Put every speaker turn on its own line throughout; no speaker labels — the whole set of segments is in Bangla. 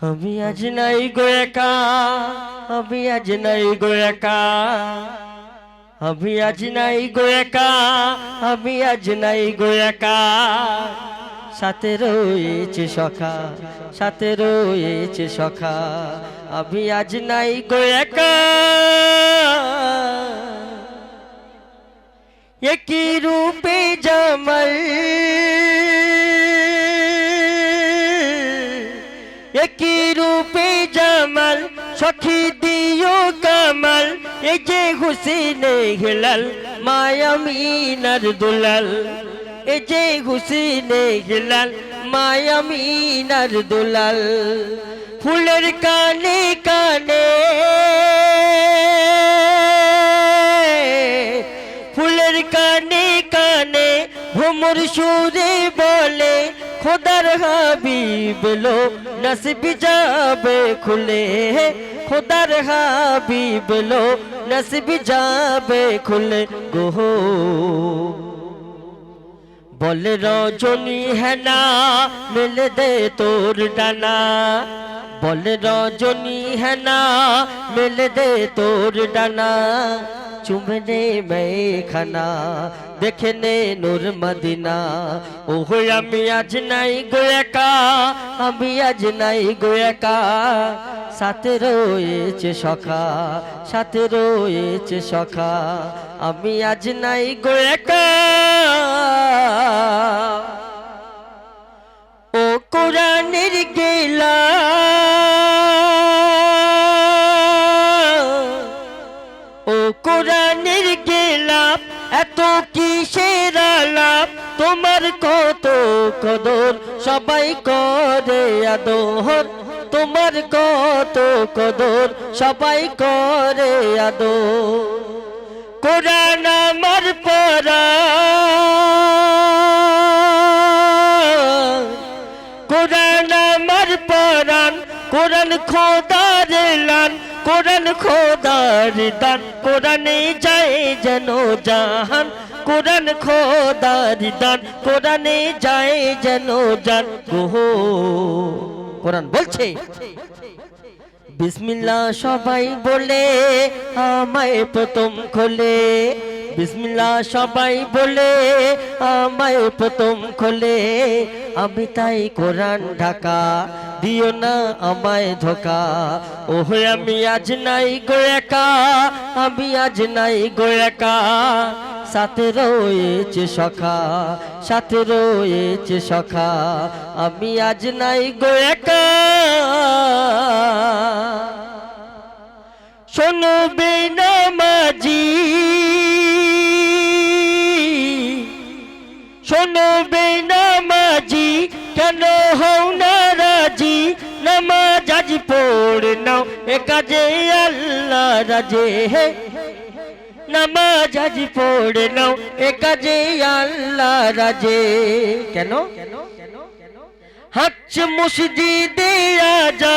আমি আজ নাই গো একা, আমি আজ নাই গো একা। আমি আজ নাই গো একা, আমি আজ নাই গো একা। সাথে রয়েছে সখা, সাথে রয়েছে সখা, আমি আজ নাই গো একা। একই রূপে হুসিনে হেলাল মায়ামিনার দুলাল এই যে হুসিনে হেলাল মায়ামিনার দুলাল ফুলের কানে কানে ফুলের কানে কানে ভ্রমর সুরে বলে খোদার হাবিব লো নসিব যাবে খুলে খোদার হাবিব লো নসিব যাবে খুলে গো। বলে রজনী হেনা, মেলে দে তোর ডানা। বলে রজনী হেনা, মেলে দে তোর ডানা। চুমনে মেখানা দেখে নে নূর মদিনা। ওহ আমি আজ নাই গোয়াকা আমি আজ নাই গোয়াকা সাথে রয়েছে সখা, সাথে রয়েছে সখা, আমি আজ নাই গোয়াকা কোরআনের গেলা ও কোরআনের গেলাপ এত কিসের আলাপ? তোমার কত কদর? সবাই করে আদর। তোমার কত কদর? সবাই করে আদর। কোরআন আমার পরা খোদার লান কোরআন খোদার দান। কোরআনে যায় যেন জাহান, কোরআন খোদার দান। কোরআনে যায় যেন জান কোরআন বলছে। সবাই বলে, আমায় প্রথম খোলে। বিসমিল্লাহ সবাই বলে, আমায় প্রথম খোলে। আমি তাই কোরআন ঢাকা দিও না আমায় ধোকা। ওহে আমি আজ নাই গো একা, আমি আজ নাই গো একা। সাথে রয়েছে সখা, সাথে রয়েছে সখা, আমি আজ নাই গো একা। শোনবে নামাজি শোনবে নামাজি কেন হও না পড়ে নাও। এ কাজে আল্লাহ রাজে হে। নামাজ আজ পড়ে নাও। এ কাজে আল্লাহ রাজে। কেন? হাচ্ছ মসজিদে আজা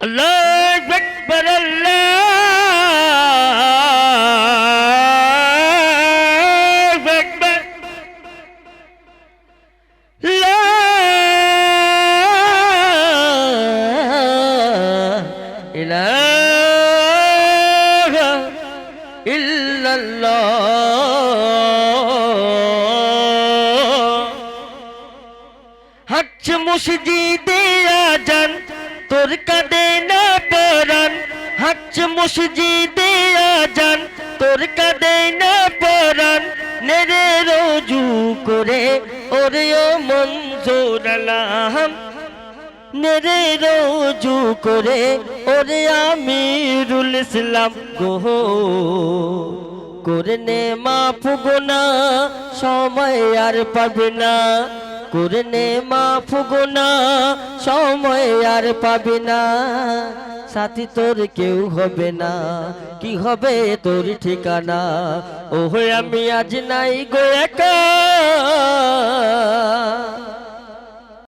আল্লাহ আকবর আল্লাহ আকবর। হচ্ছে মুসজিদে আজান তোর কাঁদে না পরান হাচ্ছ মসজিদে আজান। তোর কাঁদে না পরান নেরে রোজু করে ওরে ও মঞ্জুর আলাম। নেরে রোজু করে ওরে আমিরুল ইসলাম, গো করে নে মা ফুগোনা সময় আর পাবে না। করে নে মা ফুগোনা সময় আর পাবি না। সাথী তোর কেউ হবে না, কি হবে তোর ঠিকানা? ও আমি আজ নাই গো একা।